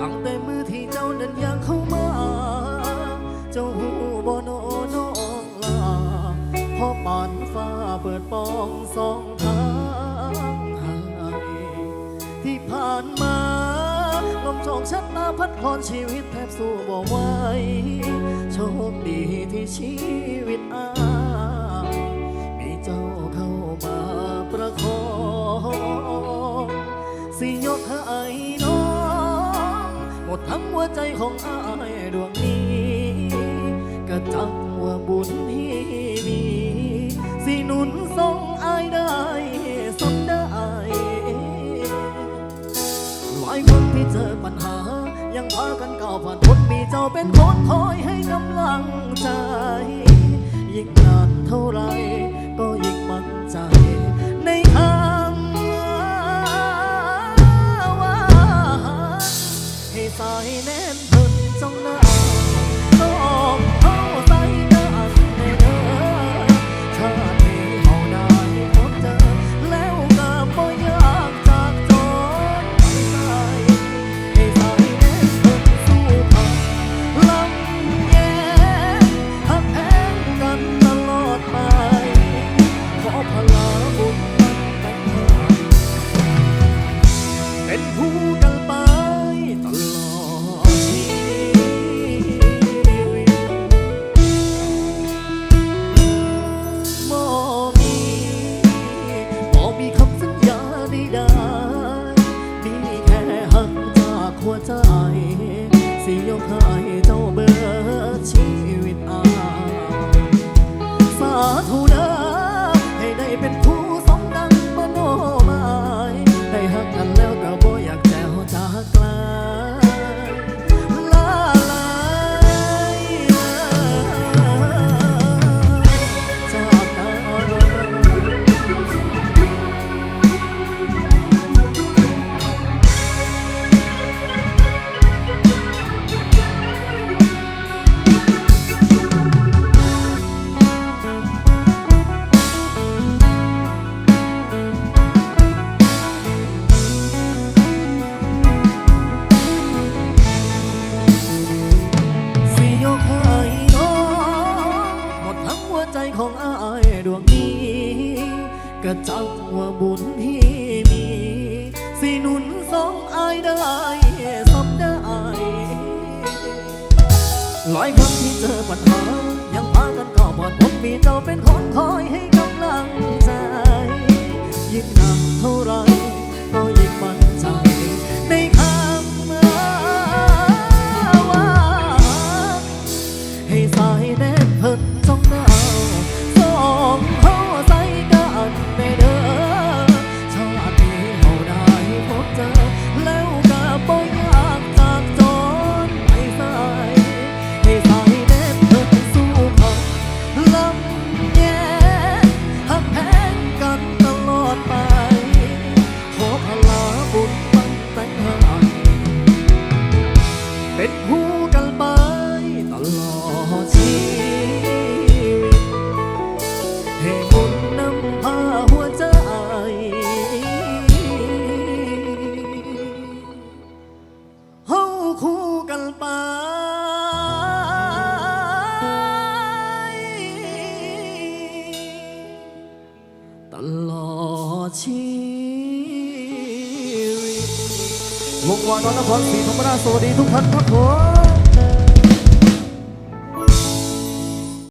ตั้งแต่มือที่เจ้านั้นยังเข้ามา เจ้าหูบ่โน้องลาพอปานฟ้าเปิดปองสอง องชะตาพัดคอนชีวิตแทบสู้บ่ไหวโชคดีที่ชีวิตอามีเจ้าเข้ามาประคองสิยกให้น้องหมดทั้งหัวใจของอายดวงนี้ก็จักว่าบุญที่มี สิหนุนทรงอายได้ คนที่เจอปัญหา ยังพากันก้าวผ่านพ้นมีเจ้าเป็นคนคอยให้กำลังใจ ยิ่งนานเท่าไรก็ยิ่งมั่นใจ ในทางว่าให้สายแน่นเพิ่นจงนา ส สิหนุนสองอายได้สมได้หลายครั้งที่เจอปัญหา ยังพากันก่อบอดผมมีเจ้าเป็นคนคอยให้ วงวานนท์นครศรีธรรมราชสวัสดีทุกท่านครับผม